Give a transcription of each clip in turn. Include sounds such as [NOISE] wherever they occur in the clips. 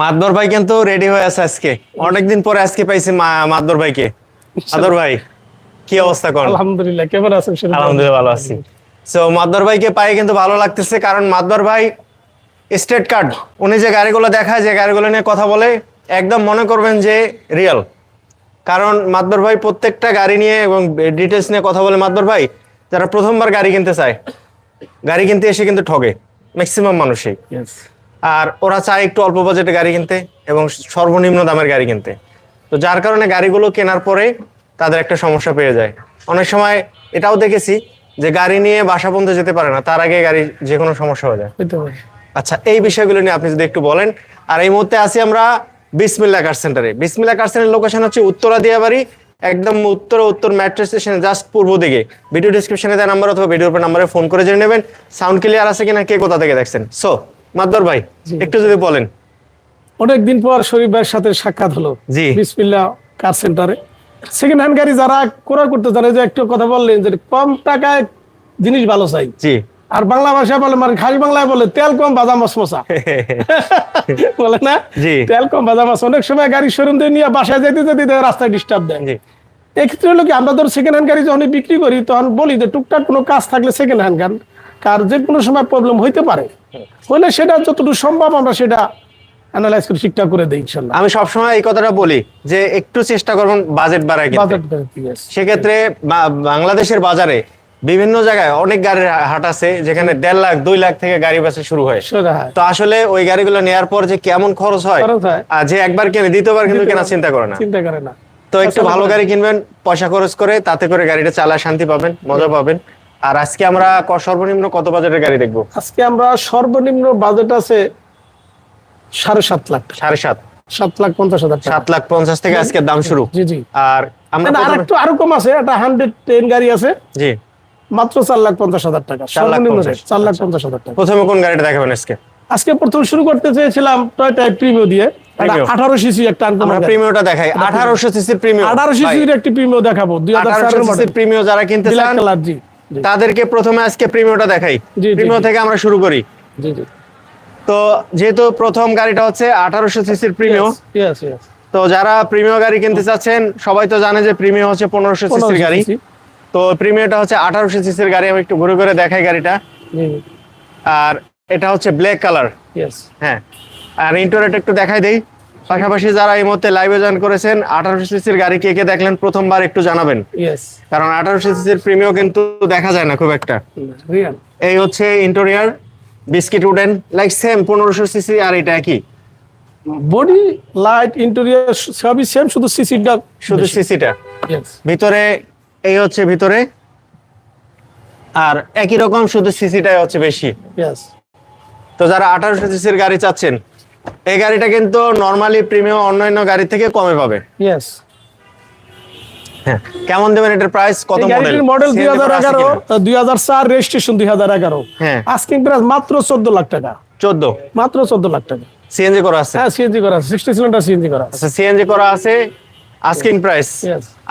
মাদবর ভাই কিন্তু রেডি হয়ে আছে আজকে। অনেকদিন পরে আজকে পাইছি মাদবর ভাইকে। মাদবর ভাই কি অবস্থা করেন আলহামদুলিল্লাহ কেমন আছেন আলহামদুলিল্লাহ ভালো আছি। সো মাদবর ভাইকে পাই কিন্তু ভালো লাগতেছে কারণ মাদবর ভাই স্টেট কার্ড। উনি যে গাড়িগুলো দেখায় যে গাড়িগুলো নিয়ে কথা বলে একদম মনে করবেন যে রিয়েল কারণ মাদবর ভাই প্রত্যেকটা গাড়ি নিয়ে এবং ডিটেলস নিয়ে কথা বলে মাদবর ভাই যারা প্রথমবার গাড়ি কিনতে চায় গাড়ি কিনতে এসে কিন্তু ঠগে ম্যাক্সিমাম মানুষই. আর ওরা চায় একটু অল্প বাজেটে গাড়ি কিনতে এবং সর্বনিম্ন দামের গাড়ি কিনতে। তো যার কারণে গাড়িগুলো কেনার পরে তাদের একটা সমস্যা পেয়ে যায়। অনেক সময় এটাও দেখেছি যে গাড়ি নিয়ে বাসা পর্যন্ত যেতে পারে না তার আগে গাড়ি যে কোনো সমস্যা হয়ে যায়। আচ্ছা এই বিষয়গুলো নিয়ে আপনি যদি একটু বলেন। আর এই মুহূর্তে আছি আমরা বিসমিল্লা কার সেন্টারে বিসমিল্লা কার সেন্টারের লোকেশন হচ্ছে উত্তরা দিয়াবাড়ি একদম উত্তর উত্তর মেট্রো স্টেশনে জাস্ট পূর্ব দিকে। ভিডিও ডিসক্রিপশনে দেওয়া নাম্বার অথবা ভিডিওর উপর নাম্বারে ফোন করে জেনে নেবেন। সাউন্ড ক্লিয়ার আছে কিনা কে কোথা থেকে দেখছেন? সো মাদ্দর ভাই একটু যদি বলেন। অনেকদিন পর শরীফ ভাইয়ের সাথে সাক্ষাৎ হলো। জি। বিসমিল্লা কার সেন্টারে। সেকেন্ড হ্যান্ড গাড়ি যারা ক্রয় করতে জানে যে একটু কথা বললেন যে কম টাকায় জিনিস ভালো চাই। জি। আর বাংলা ভাষায় বলে মানে খাস বাংলায় বলে তেল কম বাদাম মশমশা [LAUGHS] বলে না? জি। তেল কম বাদাম মাছ অনেক সময় গাড়ি শোরুম দিয়ে নিয়ে বাসায় যেতে যেতে রাস্তায় ডিস্টার্ব দেয়। জি। এক্ষেত্রে হলো কি আমরা ধর সেকেন্ড হ্যান্ড গাড়ি যখন বিক্রি করি তখন বলি যে টুকটাক কোনো কাজ থাকলে সেকেন্ড হ্যান্ড গান। কার যে কোনো সময় প্রবলেম হইতে পারে হলে সেটা যতটুকু সম্ভব আমরা সেটা অ্যানালাইজ করে ঠিকঠাক করে দিই আমি সবসময় এই কথাটা বলি যে একটু চেষ্টা করবেন বাজেট বাড়ায় বাজেট সেক্ষেত্রে বাংলাদেশের বাজারে বিভিন্ন জায়গায় অনেক গাড়ির হাট আছে যেখানে দেড় লাখ দুই লাখ থেকে গাড়ি বেচা শুরু হয়। তো আসলে ওই গাড়িগুলো নেওয়ার পর যে কেমন খরচ হয়। আর যে একবার কেনে দ্বিতীয়বার কিন্তু কেনা চিন্তা করে না। চিন্তা করে না। তো একটু ভালো গাড়ি কিনবেন পয়সা খরচ করে তাতে করে গাড়িটা চালায় শান্তি পাবেন মজা পাবেন। আর আজকে আমরা ক- সর্বনিম্ন কত বাজেটের গাড়ি দেখব? আজকে আমরা সর্বনিম্ন বাজেট আছে সাড়ে সাত লাখ সাড়ে সাত। সাত লাখ পঞ্চাশ হাজার সাত লাখ পঞ্চাশ থেকে আজকে দাম শুরু। জি জি। আর আমরা আর একটু আরও কম আছে একটা হান্ড্রেড টেন গাড়ি আছে। জি। মাত্র চার লাখ পঞ্চাশ হাজার টাকা চার লাখ সর্বনিম্ন পঞ্চাশ। চার লাখ পঞ্চাশ হাজার টাকা। প্রথমে কোন গাড়িটা দেখাবেন আজকে? আজকে প্রথম শুরু করতে চেয়েছিলাম টয়টা প্রিমিও দিয়ে। আঠারো সিসি একটা আমরা প্রিমিয়টা দেখাই। আঠারোশো সিসির প্রিমিয়াম আঠারো সিসির একটি প্রিমিও দেখাবো দুই হাজার আঠারোশো প্রিমিয়াম যারা কিনতে চান তাদেরকে প্রথমে আজকে প্রিমিয়টা দেখাই। জি। থেকে আমরা শুরু করি। তো যেহেতু প্রথম গাড়িটা হচ্ছে আঠারোশো সিসির yes. তো যারা প্রিমিয় গাড়ি কিনতে চাচ্ছেন সবাই তো জানে যে প্রিমিয় হচ্ছে পনেরোশো সিসির গাড়ি। তো প্রিমিয়টা হচ্ছে আঠারোশো সিসির গাড়ি আমি একটু ঘুরে ঘুরে দেখাই গাড়িটা। আর এটা হচ্ছে ব্ল্যাক কালার। হ্যাঁ। আর ইন্টারনেট একটু দেখাই দেই। পাশাপাশি যারা এই মুহূর্তে লাইভে জয়েন করেছেন আঠারোশো সিসির গাড়ি কে কে দেখলেন প্রথমবার একটু জানাবেন। কারণ আঠারোশো সিসির প্রিমিয় কিন্তু দেখা যায় না খুব একটা। এই হচ্ছে interior biscuit wooden like same পনেরোশো সিসি আর এটা একই। বডি লাইট ইন্টেরিয়র সবই সেম শুধু সিসিটা শুধু সিসিটা. ভিতরে এই হচ্ছে ভিতরে। আর একই রকম শুধু সিসিটাই হচ্ছে বেশি। তো যারা আঠারোশো সিসির গাড়ি চাচ্ছেন এই গাড়িটা কিন্তু নরমালি প্রিমিয়াম অন্যান্য গাড়ি থেকে কমে পাবে। Yes. হ্যাঁ কেমন দেবেন এটার প্রাইস কত মডেল মডেল দুই হাজার এগারো দুই হাজার চার রেজিস্ট্রেশন দুই হাজার এগারো। হ্যাঁ। আস্কিং প্রাইস মাত্র চোদ্দ লাখ টাকা। চোদ্দ? মাত্র চোদ্দ লাখ টাকা। সিএনজি করা আছে? হ্যাঁ সিএনজি করা আছে সিক্সটি সিলিন্ডার সিএনজি করা আছে। আচ্ছা সিএনজি করা আছে আস্কিং প্রাইস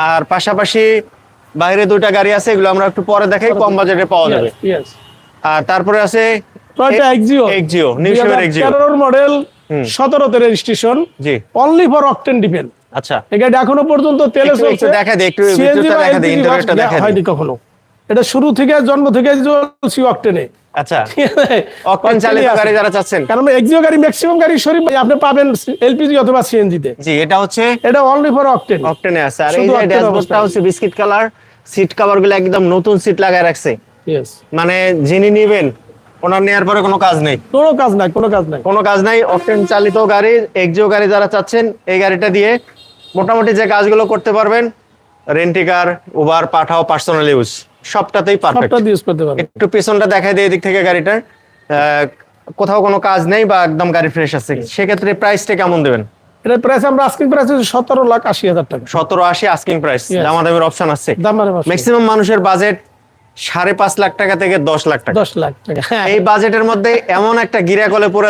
আর পাশাপাশি বাইরে দুইটা গাড়ি আছে এগুলো আমরা একটু পরে দেখাই কম বাজেটে পাওয়া যাবে. আর তারপরে আছে টয়টা এক্সিও এক্সিও নিউ শেপের এক্সিও মডেল সতেরোতে registration G. Only for octane depend আচ্ছা। এই গাড়ি এখনও পর্যন্ত তেলে চলছে। দেখা একটু হয়নি কখনো। এটা শুরু থেকে জন্ম থেকে চলছি অকটেনে আচ্ছা। অকটেন চালিত গাড়ি যারা চাচ্ছেন। কারণ এক্সিও গাড়ি ম্যাক্সিমাম গাড়ি শরীফ আপনি পাবেন এলপিজি অথবা সিএনজি তে। জি এটা হচ্ছে এটা অনলি ফর অকটেন অকটেনে আছে। আর এই যে ড্যাশবোর্ডটা হচ্ছে বিস্কিট কালার সিট কভারগুলো একদম নতুন সিট লাগায় রাখছে। মানে যিনি নিবেন ওনার নেয়ার পরে কোনো কাজ নেই। কোনো কাজ নাই কোনো কাজ নাই। কোনো কাজ নাই অকটেন চালিত গাড়ি এক্সিও গাড়ি যারা চাচ্ছেন এই গাড়িটা দিয়ে মোটামুটি যে কাজগুলো করতে পারবেন rent a car Uber Pathao personal use সবটাতেই perfect সবটা ইউজ করতে পারবেন। একটু পেছনটা দেখাই দিই এদিক থেকে গাড়িটার। কোথাও কোনো কাজ নেই বা একদম গাড়ি ফ্রেশ আছে। সেক্ষেত্রে প্রাইসটা কেমন দেবেন? প্রাইস আমরা আস্কিং প্রাইস সতেরো লাখ আশি হাজার টাকা। সতেরো আশি আস্কিং প্রাইস. দামাদামির অপশন আছে। ম্যাক্সিমাম মানুষের বাজেট সাড়ে পাঁচ লাখ টাকা থেকে দশ লাখ টাকা। দশ লাখ টাকা হ্যাঁ। এই বাজেটের মধ্যে এমন একটা গিরা কলে পড়ে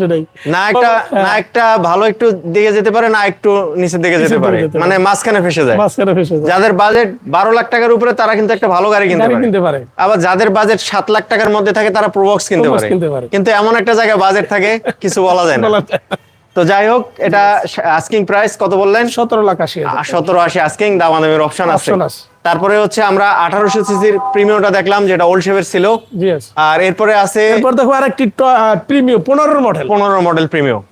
সেটাই না একটা হ্যাঁ। না একটা ভালো একটু দিকে যেতে পারে না একটু নিচের দিকে যেতে পারে। মানে মাঝখানে ফেসে যায়। মাঝখানে ফেসে যায়। যাদের বাজেট বারো লাখ টাকার উপরে তারা কিন্তু একটা ভালো গাড়ি কিনতে পারে। আবার যাদের বাজেট সাত লাখ টাকার মধ্যে থাকে তারা প্রোবক্স কিনতে পারে। কিন্তু এমন একটা জায়গায় বাজেট থাকে কিছু বলা যায় না। তো যাই হোক এটা আস্কিং প্রাইস কত বললেন? সতেরো লাখ আশি সতেরো আশি আস্কিং দামাদামের অপশন আছে। তারপরে হচ্ছে আমরা আঠারোশো সিসির প্রিমিয়ামটা দেখলাম যেটা ওল্ড শেপের ছিল। আর এরপরে আছে এরপর দেখো আরেকটি প্রিমিয়াম পনেরো মডেল পনেরো মডেল প্রিমিয়াম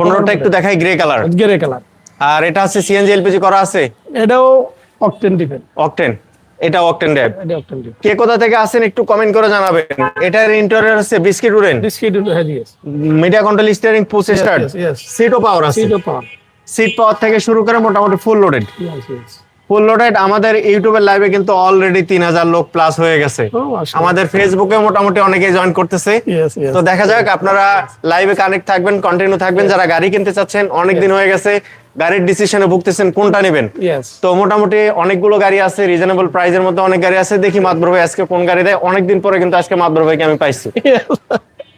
পনেরোটা একটু দেখাই গ্রে কালার গ্রে কালার আর এটা আছে সিএনজি এলপিজি করা আছে? এটাও অকটেন ডিপেন্ড অকটেন এটা অকটেন ড্যাব কে কোথা থেকে আসেন একটু কমেন্ট করে জানাবেন। এটার ইন্টেরিয়র হচ্ছে বিস্কিট উডেন হ্যাঁ media control steering push start. সিটও power আছে। সিটও পাওয়ার সিট পাওয়ার থেকে শুরু করে মোটামুটি ফুল লোডেড ফুল লোডেড আমাদের ইউটিউবের লাইভে কিন্তু অলরেডি তিন হাজার লোক প্লাস হয়ে গেছে। আমাদের ফেসবুকে মোটামুটি অনেকে জয়েন করতেছে। তো দেখা যাক আপনারা লাইভে কানেক্ট থাকবেন কন্টিনিউ থাকবেন। যারা গাড়ি কিনতে চাচ্ছেন অনেক দিন হয়ে গেছে। গাড়ির ডিসিশনে ভুগতেছেন কোনটা নেবেন? তো মোটামুটি অনেকগুলো গাড়ি আছে রিজনেবল প্রাইসের মধ্যে অনেক গাড়ি আছে। দেখি মাতবর ভাই আজকে কোন গাড়ি দেয়। অনেকদিন পরে কিন্তু আজকে মাতবর ভাইকে আমি পাইছি।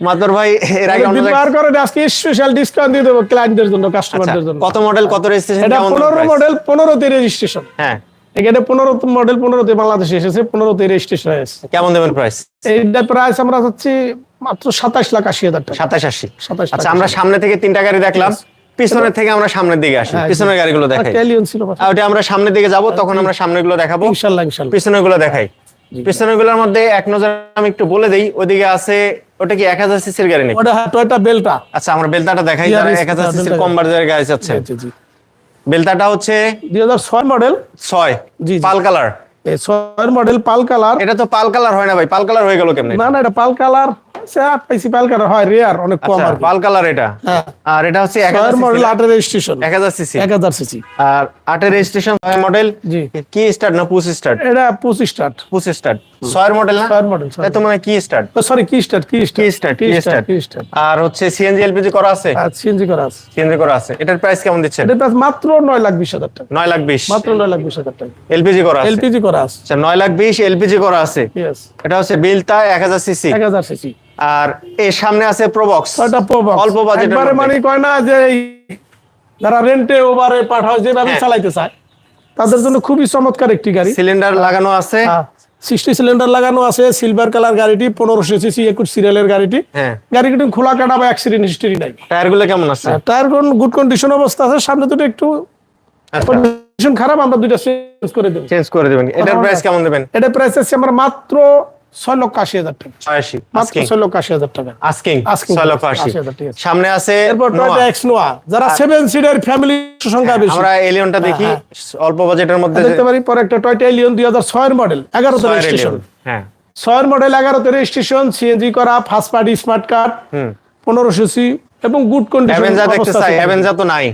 মাতবর ভাই এর আগে বার করে আজকে স্পেশাল ডিসকাউন্ট দিয়ে দেবো ক্লায়েন্টদের জন্য আচ্ছা, কাস্টমারদের জন্য। কত মডেল কত রেজিস্ট্রেশন এটা পনেরো মডেল পনেরোতে রেজিস্ট্রেশন হ্যাঁ। এখানে পনেরো মডেল পনেরোতে বাংলাদেশে এসেছে পনেরোতে রেজিস্ট্রেশন হয়েছে কেমন দেবেন প্রাইস এইটা প্রাইস আমরা চাচ্ছি মাত্র সাতাশ লাখ আশি হাজার টাকা। সাতাশ আশি। সাতাশ আচ্ছা আমরা সামনে থেকে তিনটা গাড়ি দেখলাম। পিছনের থেকে আমরা সামনের দিকে আসি। হ্যাঁ, পিছনের গাড়িগুলো দেখাই। ছিল ওটা আমরা সামনের দিকে যাব তখন আমরা সামনেরগুলো দেখাবো পিছনেরগুলো দেখাই। পিছনেরগুলোর মধ্যে এক নজর আমি একটু বলে দেই ওইদিকে আছে ওটা কি এক হাজার সিসির গাড়ি নাকি? ওটা টয়টা বেলটা আচ্ছা আমরা বেলতাটা দেখাই যারা এক হাজার সিসির কম বাজারের গাড়ি জি বেলতাটা হচ্ছে দুই হাজার ছয় মডেল ছয় জি, জি। পাল কালার। এই ছয়ের মডেল পাল কালার। এটা তো পাল কালার হয় না ভাই পাল কালার হয়ে গেল কেমনে? না না এটা পাল কালার। পাইছি পাল হয় রেয়ার অনেক কম আচ্ছা, আর। পাল কালার এটা? হ্যাঁ। আর এটা হচ্ছে এক ছয়ের মডেল আটের রেজিস্ট্রেশন এক হাজার সিসি এক হাজার সিসি আর আটের রেজিস্ট্রেশন ছয় মডেল কি স্টার্ট না পুশ স্টার্ট এটা পঁচিশ স্টার্ট পুশ স্টার্ট ছয়ের মডেল না? ছয়ের মডেল এটা তো মানে কি স্টার্ট সরি কি স্টার্ট কি স্টার্ট কি স্টার্ট কি স্টার্ট আর হচ্ছে সিএনজি এলপিজি করা আছে? সিএনজি করা আছে। সিএনজি করা আছে। এটার প্রাইস কেমন দিচ্ছেন? এটা প্রাইস মাত্র নয় লাখ বিশ হাজার টাকা। নয় লাখ বিশ। মাত্র নয় লাখ বিশ হাজার টাকা। এলপিজি করা আছে? এলপিজি করা আছে। আচ্ছা নয় লাখ বিশ এলপিজি করা আছে। ইয়েস এটা হচ্ছে বিলতা এক হাজার সিসি এক হাজার সিসি আর এর সামনে আছে প্রবক্স প্রবক্স অল্প বাজেটের একবারে মানে কয় না যে যারা রেন্টে ওভারে পাঠায় যেভাবে হ্যাঁ। চালাইতে চায় তাদের জন্য খুবই চমৎকার একটি গাড়ি। সিলিন্ডার লাগানো আছে। সিক্সটি সিলিন্ডার লাগানো আছে সিলভার কালার গাড়িটি পনেরোশো সিসি একুশ সিরিয়ালের গাড়িটি। গাড়িটি খোলা কাটা বা অ্যাক্সিডেন্ট হিস্টরি নাই। টায়ারগুলো কেমন আছে? টায়ার কোন গুড কন্ডিশন অবস্থা আছে সামনে দুটো একটু আচ্ছা। কন্ডিশন খারাপ আমরা দুইটা চেঞ্জ করে দেবেন চেঞ্জ করে দেবেন। এটার প্রাইস কেমন দেবেন? এটা প্রাইস আছে আমরা মাত্র ছয় লক্ষ আশি হাজার টাকা। ছয় লক্ষ আশি হাজার টাকা। আস্কিং। Asking ছয় লক্ষ আশি। 80,000, ঠিক আছে। সামনে আছে যারা সেভেন সিটার ফ্যামিলি সংখ্যা বেশি। আমরা এলিয়নটা দেখি হ্যাঁ, অল্প বাজেটের মধ্যে দেখতে পারি পরে একটা টয়টা এলিয়ন দুই হাজার ছয়ের মডেল রেজিস্ট্রেশন হ্যাঁ। ছয়ের মডেল এগারোতে রেজিস্ট্রেশন সিএনজি করা ফার্স্ট পার্টি স্মার্ট কার্ড পনেরোশো সি এবং গুড কন্ডিশন তো নাই।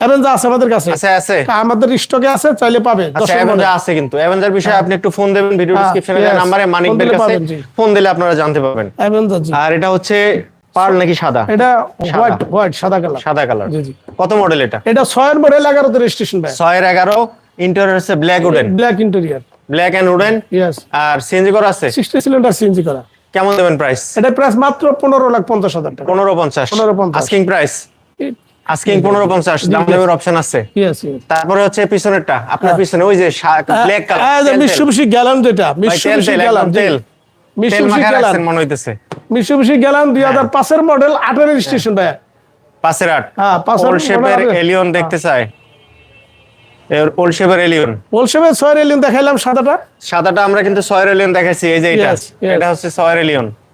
অ্যাভেঞ্জার আছে আমাদের কাছে। আছে আছে। আমাদের স্টকে আছে চাইলে পাবে আচ্ছা অ্যাভেঞ্জার আছে কিন্তু। অ্যাভেঞ্জার বিষয়ে আপনি একটু ফোন দেবেন ভিডিও হ্যাঁ, ডেসক্রিপশনে yes. মানিক বের কাছে ফোন দিলে আপনারা জানতে পারবেন। অ্যাভেঞ্জার আর এটা হচ্ছে পার্ল নাকি সাদা? এটা হোয়াইট হোয়াইট সাদা কালার। সাদা কালার। জি জি। কত মডেল এটা? এটা ছয়ের মডেল এগারোতে রেজিস্ট্রেশন ভাই। ছয়ের এগারো ইন্টেরিয়র হচ্ছে black wooden black interior black and wooden yes R CNG করা আছে? সিক্সটি সিলিন্ডার সিএনজি করা। কেমন দেবেন প্রাইস এটা প্রাইস মাত্র পনেরো লাখ পঞ্চাশ হাজার টাকা। পনেরো পঞ্চাশ। 15.50 আস্কিং প্রাইস আস্কিং পনেরো পঞ্চাশ দাম অপশন আছে। ইয়েস তারপরে হচ্ছে পিছনেরটা আপনার পিছনে ওই যে ব্ল্যাক হ্যাঁ কালার মিশুবিশি গ্যালান যেটা তেল মিশুবিশি তেল গ্যালান একদম তেল। তেল মিশুবিশি মাখা গ্যালান মনে হইতেছে। মিশুবিশি গ্যালান দুই হাজার পাঁচের মডেল আটের রেজিস্ট্রেশন ভাই পাশের আট। হ্যাঁ পাঁচের ওল্ড শেপের এলিয়ন দেখতে চাই। ওল্ড শেপের এলিয়ন ওলসেভেন ছয়ের এলিয়ন দেখাইলাম সাদাটা। সাদাটা আমরা কিন্তু ছয়ের এলিয়ন দেখাইছি এই যে এটা. এটা হচ্ছে ছয়ের এলিয়ন হ্যাঁ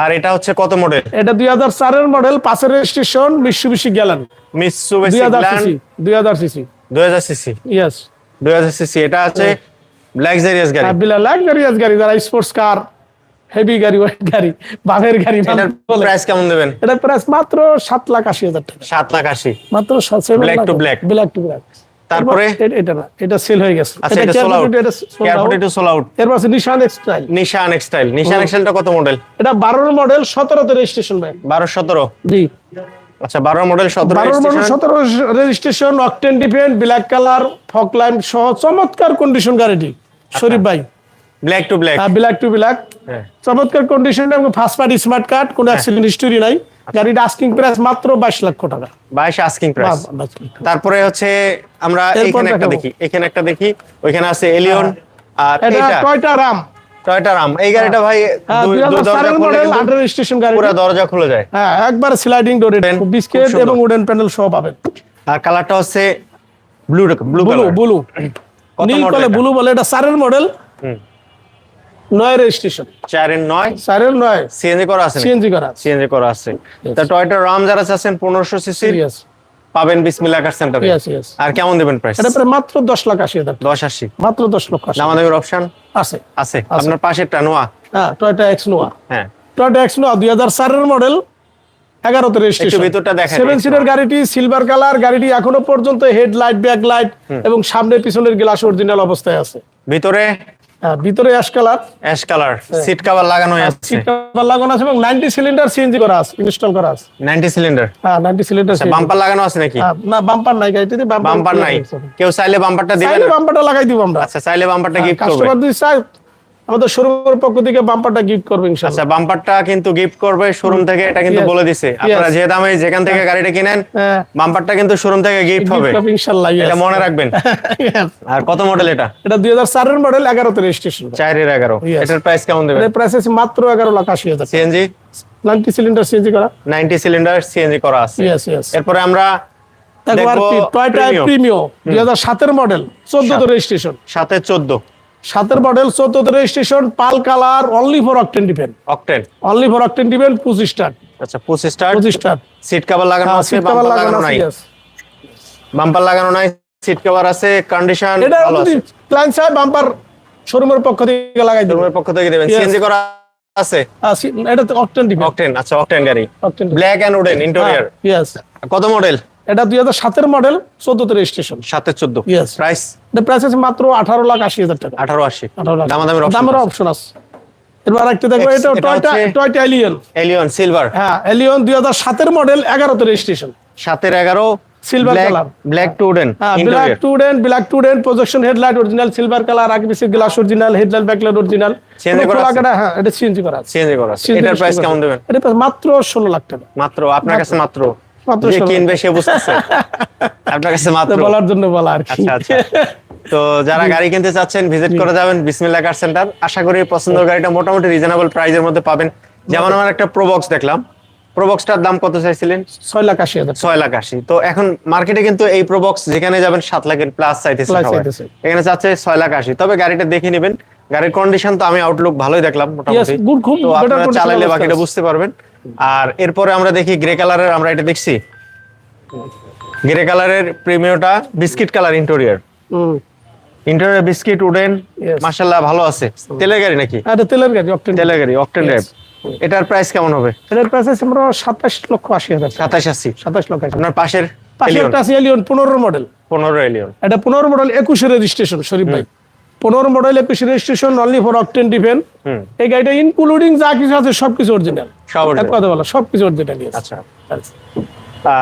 আর এটা হচ্ছে কত মডেল এটা দুই হাজার চারের মডেল পাঁচের রেজিস্ট্রেশন মিশুবিশি গ্যালান দুই হাজার সিসি দুই হাজার সিসি 2000 সিসি ইয়েস 2000 সিসি এটা আছে লাক্সারিয়াস গাড়ি। বিলা লাক্সারিয়াস গাড়ি যারা স্পোর্টস কার হেভি গাড়ি ওয়েট গাড়ি বাঘের গাড়ি প্রাইস কেমন দেবেন? এটা প্রাইস মাত্র সাত লাখ আশি হাজার টাকা। 7 লাখ 80 মাত্র black to black। Black to black তারপরে? এটা না এটা সেল হয়ে গেছে। আচ্ছা এটা সোল আউট সোল আউট এরপর আছে নিশান এক্সটাইল নিশান এক্সটাইল নিশান এক্সটাইলটা কত মডেল এটা বারোর মডেল সতেরোতে রেজিস্ট্রেশন ভাই। 12 17 জি। আচ্ছা 12 মডেল 17 বারোর মডেল registration। সতেরো registration octane depend black colour fog line সহ চমৎকার কন্ডিশন গাড়িটি। শরীফ ভাই। Black to black black to black হ্যাঁ। চমৎকার কন্ডিশন এবং ফার্স্ট পার্টি স্মার্ট কার্ড কোনো অ্যাক্সিডেন্ট হিস্টোরি নাই। গাড়িটা আস্কিং প্রাইস মাত্র বাইশ লক্ষ টাকা। 22 আস্কিং প্রাইস তারপরে হচ্ছে আমরা এখানে একটা দেখি এখানে একটা দেখি ওইখানে আছে এলিয়ন আর এটা টয়টা রাম টয়টা রাম এই গাড়িটা ভাই হ্যাঁ দরজা মডেল স্টেশন গাড়ি পুরো দরজা খুলে যায়। হ্যাঁ একবার স্লাইডিং ডোরে বিস্কিট এবং উডেন প্যানেল সহ পাবেন। আর কালারটা হচ্ছে ব্লু ব্লু ব্লু ব্লু নীল বলে? ব্লু বলে এটা সারের মডেল হুম। নয় রেজিস্ট্রেশন চারের নয়? সারের নয়। সিএনজি করা আছে সিএনজি করা আছে। সিএনজি করা আছে। তা টয়টা রাম যারা চাচ্ছেন পনেরোশো সিসি পাবেন বিসমিল্লাহ কার সেন্টারে আর কেমন দেবেন প্রাইস এটা প্রায় মাত্র দশ লাখ আশি হাজার। মাত্র দশ লক্ষ আশি। দামাদামির অপশন আছে। আছে। আপনার পাশের টানোয়া হ্যাঁ টয়টা এক্স নোয়া। হ্যাঁ। টয়টা এক্স নোয়া দুই হাজার চারের মডেল এগারোতে রেজিস্ট্রেশন ভিতরটা। সিটের গাড়িটি সিলভার কালার গাড়িটি এখনও পর্যন্ত হেডলাইট ব্যাকলাইট এবং সামনে পিছনের গ্লাস অরিজিনাল অবস্থায় আছে। ভিতরে? ভিতরে অ্যাশ কালার অ্যাশ কালার হ্যাঁ। সিট কভার লাগানো আছে। সিট কভার লাগানো আছে এবং নাইনটি সিলিন্ডার সিএনজি করা আছে ইনস্টল করা আছে। 90 সিলিন্ডার হ্যাঁ নাইনটি সিলিন্ডার বাম্পার লাগানো আছে নাকি? না বাম্পার নাই গাড়িতে বাম্পার নাই। কেউ চাইলে বাম্পারটা দিবেন চাইলে বাম্পারটা লাগাই দিব আমরা। আচ্ছা চাইলে বাম্পারটা গিফট করবে। কাস্টমার যদি চাই আমাদের শোরুমের পক্ষ থেকে বাম্পারটা গিফট করবে ইনশাআল্লাহ। আচ্ছা বাম্পারটা কিন্তু গিফট করবে শোরুম থেকে এটা কিন্তু বলে দিছে। আপনারা যে দামে যেখান থেকে গাড়িটা কিনেন বাম্পারটা কিন্তু শোরুম থেকে গিফট হবে। ইনশাআল্লাহ এটা মনে রাখবেন। আর কত মডেল এটা? এটা দুই হাজার চারের মডেল এগারোতে রেজিস্ট্রেশন চারের এগারো। Yes. এটার প্রাইস কেমন দেবেন? এর প্রাইস আছে মাত্র এগারো লাখ আশি হাজার সিএনজি নাইনটি সিলিন্ডার সিএনজি করা। নাইনটি সিলিন্ডার সিএনজি করা আছে। এরপরে আমরা টয়টা দুই হাজার সাতের মডেল চোদ্দতে রেজিস্ট্রেশন সাথে চোদ্দ। সাতের model চোদ্দতে registration pearl colour only for octane depend octane only for octane depend পঁচিশ স্টার আচ্ছা পঁচিশ স্টার পঁচিশ স্টার সিট কভার লাগানো আছে সিট বাম্পার কভার লাগানো নাই? বাম্পার লাগানো নাই সিট কভার আছে কন্ডিশন এটা যদি আছে। ক্লায়েন্ট সাহেব বাম্পার শোরুমের পক্ষ থেকে লাগাই দেবো। শোরুমের পক্ষ থেকে দেবেন. সিএনজি করা আছে? এটা অকটেন ডিপেন্ড অকটেন আচ্ছা অকটেন গাড়ি। Black and wooden interior yes কত মডেল এটা দুই হাজার সাতের মডেল চোদ্দতে রেজিস্ট্রেশন চোদ্দ। প্রাইস প্রাইস আছে মাত্র আঠারো লাখ আশি হাজার টাকা। আঠারো আশি। আঠারো লাখ দামের অপশন আছে। এবার একটা দেখো এটা এটা Toyota Toyota Allion Allion silver হ্যাঁ এলিয়ন দুই হাজার সাতের মডেল এগারোতে রেজিস্ট্রেশন সাতের এগারো Silver color. Black to wooden হ্যাঁ black interior black student projection headlight original silver colour আগে glass original headlight backlight original CNG করা আছে? হ্যাঁ এটা সিএনজি করা আছে। সিএনজি করা আছে। এটার প্রাইস কেমন দেবেন? এটা মাত্র ষোলো লাখ টাকা। মাত্র আপনার কাছে মাত্র। যে ষোলো। কিনবে সে বুঝতেছে। [LAUGHS] আপনার কাছে তো মাত্র বলার জন্য বলা আর কি। আচ্ছা আচ্ছা। তো যারা গাড়ি কিনতে চাচ্ছেন ভিজিট করে যাবেন বিসমিল্লা কার সেন্টার আশা করি পছন্দের গাড়িটা মোটামুটি রিজনেবল প্রাইসের মধ্যে পাবেন। যেমন আমার একটা প্রোবক্স দেখলাম। প্রোবক্সটার দাম কত চাইছিলেন? ছয় লাখ আশি হাজার ছয় লাখ আশি। তো এখন মার্কেটে কিন্তু এই প্রোবক্স যেখানে যাবেন সাত লাখের প্লাস চাইতেছে। এখানে চাচ্ছে ছয় লাখ আশি। তবে গাড়িটা দেখে নেবেন। গাড়ির কন্ডিশন তো আমি আউটলুক ভালোই দেখলাম মোটামুটি। তো আপনারা চালাইলে বাকিটা বুঝতে পারবেন। আর এরপরে আমরা দেখি গ্রে কালারের আমরা এটা দেখছি। গ্রে কালারের প্রিমিয়টা biscuit colour interior. Interior biscuit wooden. মাশাআল্লাহ ভালো আছে। তেলের গাড়ি নাকি? আর এটা তেলের গাড়ি অকটেন তেলের গাড়ি অকটেন ড্রাইভ এটার প্রাইস কেমন হবে? এটার প্রাইস আছে আমরা সাতাশ লক্ষ আশি হাজার। টাকা সাতাশ আশি। সাতাশ লক্ষ আশি। আপনার পাশের পাশে একটা আছে এলিয়ন পনেরো মডেল পনেরো এলিয়ন এটা পনেরো মডেল একুশে রেজিস্ট্রেশন শরীফ ভাই। পনেরো মডেল একুশে registration only for octane depend এই গাড়িটা ইনক্লুডিং যা কিছু আছে সবকিছু অরিজিনাল এক কথা বলা সবকিছু অরিজিনাল আচ্ছা।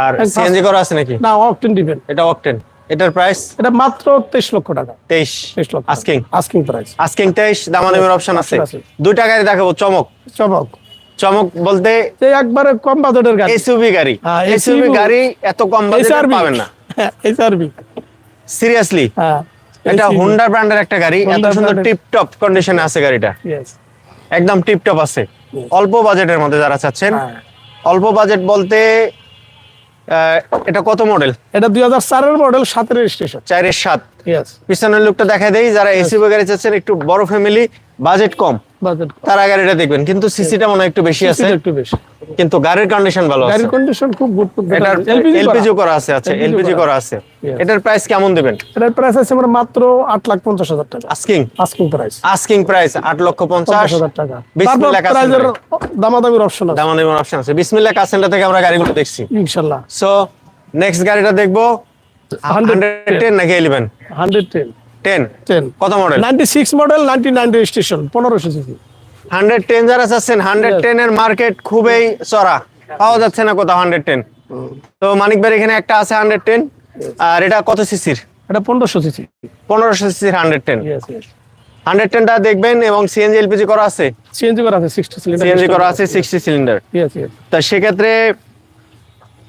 আর সিএনজি করা আছে নাকি? না অকটেন এটা অকটেন এটার প্রাইস এটা মাত্র তেইশ লক্ষ টাকা। তেইশ। তেইশ লক্ষ আস্কিং আস্কিং প্রাইস আস্কিং তেইশ দামাদামের অপশন আছে। দুইটা গাড়ি দেখাবো চমক। চমক। চমক বলতে এই একবারে কম বাজেটের গাড়ি। এসইউভি গাড়ি। হ্যাঁ, এসইউভি গাড়ি এত কম বাজেটে পাবেন না। এইচআরবি সিরিয়াসলি হ্যাঁ। এটা হোন্ডা ব্র্যান্ডের একটা গাড়ি এত সুন্দর brand-এর। টিপ টপ কন্ডিশনে আছে গাড়িটা। একদম টিপটপ আছে। অল্প বাজেটের মধ্যে যারা চাচ্ছেন হ্যাঁ। অল্প বাজেট বলতে এটা কত মডেল এটা দুই হাজার চারের মডেল সাতের রেজিস্ট্রেশন চারের সাত। পিছনের লুকটা দেখা দেই যারা এসইউভি গাড়ি চাচ্ছেন একটু বড় ফ্যামিলি বাজেট কম। তারা গাড়িটা দেখবেন কিন্তু সিসিটা মনে হয় একটু বেশি আছে। একটু বেশি। কিন্তু গাড়ির কন্ডিশন ভালো আছে। গাড়ির কন্ডিশন খুব গুড এটার এলপিজি করা। আছে আচ্ছা এলপিজি করা। আছে। এটার প্রাইস কেমন দেবেন? এটার প্রাইস আছে আমরা মাত্র আট লাখ পঞ্চাশ হাজার টাকা। Asking asking price asking price আট লক্ষ পঞ্চাশ। পঞ্চাশ হাজার টাকা। তারপর মিনিট দামাদামির অপশন আছে। দামান দেবেন অপশন আছে। বিসমিল্লাহ কাসেন্টার থেকে আমরা গাড়িগুলো দেখছি। ইনশাল্লাহ। সো নেক্সট গাড়িটা দেখব। হান্ড্রেড টেন নাকি ইলেভেন হান্ড্রেড টেন কত model ninety six model ninety nine registration পনেরোশো সিসি। হান্ড্রেড টেন যারা চাচ্ছেন হান্ড্রেড Yes. টেন এর মার্কেট খুবই চড়া। পাওয়া যাচ্ছে না কোথাও হান্ড্রেড টেন তো মানিক ভাই এখানে একটা আছে হান্ড্রেড টেন আর এটা কত সিসির? এটা পনেরোশো সিসি। পনেরোশো সিসির হান্ড্রেড টেন হান্ড্রেড টেনটা দেখবেন এবং সিএনজি এলপিজি করা আছে? সিএনজি করা আছে সিক্সটি সিলিন্ডার সিএনজি করা আছে সিক্সটি সিলিন্ডার ইয়েস ইয়েস তা সেক্ষেত্রে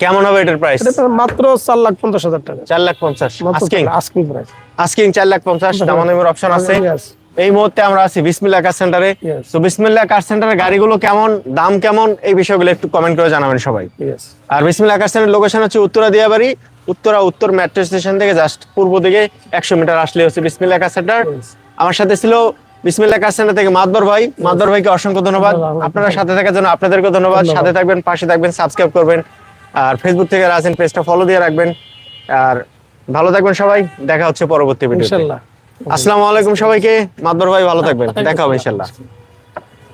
কেমন হবে এটার প্রাইস মাত্র চার লাখ পঞ্চাশ হাজার টাকা। চার লাখ পঞ্চাশ। আস্কিং আস্কিং প্রাইস আস্কিং চার লাখ পঞ্চাশ দামাদামের অপশন আছে। এই মুহূর্তে আমরা আছি বিসমিল্লা কার সেন্টারে তো বিসমিল্লা কার সেন্টারের গাড়িগুলো কেমন দাম কেমন এই বিষয়গুলো একটু কমেন্ট করে জানাবেন সবাই। আর বিসমিল্লা কার সেন্টারের লোকেশন হচ্ছে উত্তরা দিয়াবাড়ি। উত্তরা উত্তর মেট্রো স্টেশন থেকে জাস্ট পূর্ব দিকে একশো মিটার আসলে হচ্ছে বিসমিল্লা কার সেন্টার আমার সাথে ছিল বিসমিল্লা কার সেন্টার থেকে মাদবর ভাই। মাদবর ভাইকে অসংখ্য ধন্যবাদ। আপনারা সাথে থাকার জন্য আপনাদেরকে ধন্যবাদ। সাথে থাকবেন পাশে থাকবেন সাবস্ক্রাইব করবেন। আর ফেসবুক থেকে রাজেন পেজটা ফলো দিয়ে রাখবেন। আর ভালো থাকবেন সবাই দেখা হচ্ছে পরবর্তী ভিডিও আসসালামু আলাইকুম সবাইকে। মাদবর ভাই ভালো থাকবেন। দেখা হবে ইনশাল্লাহ।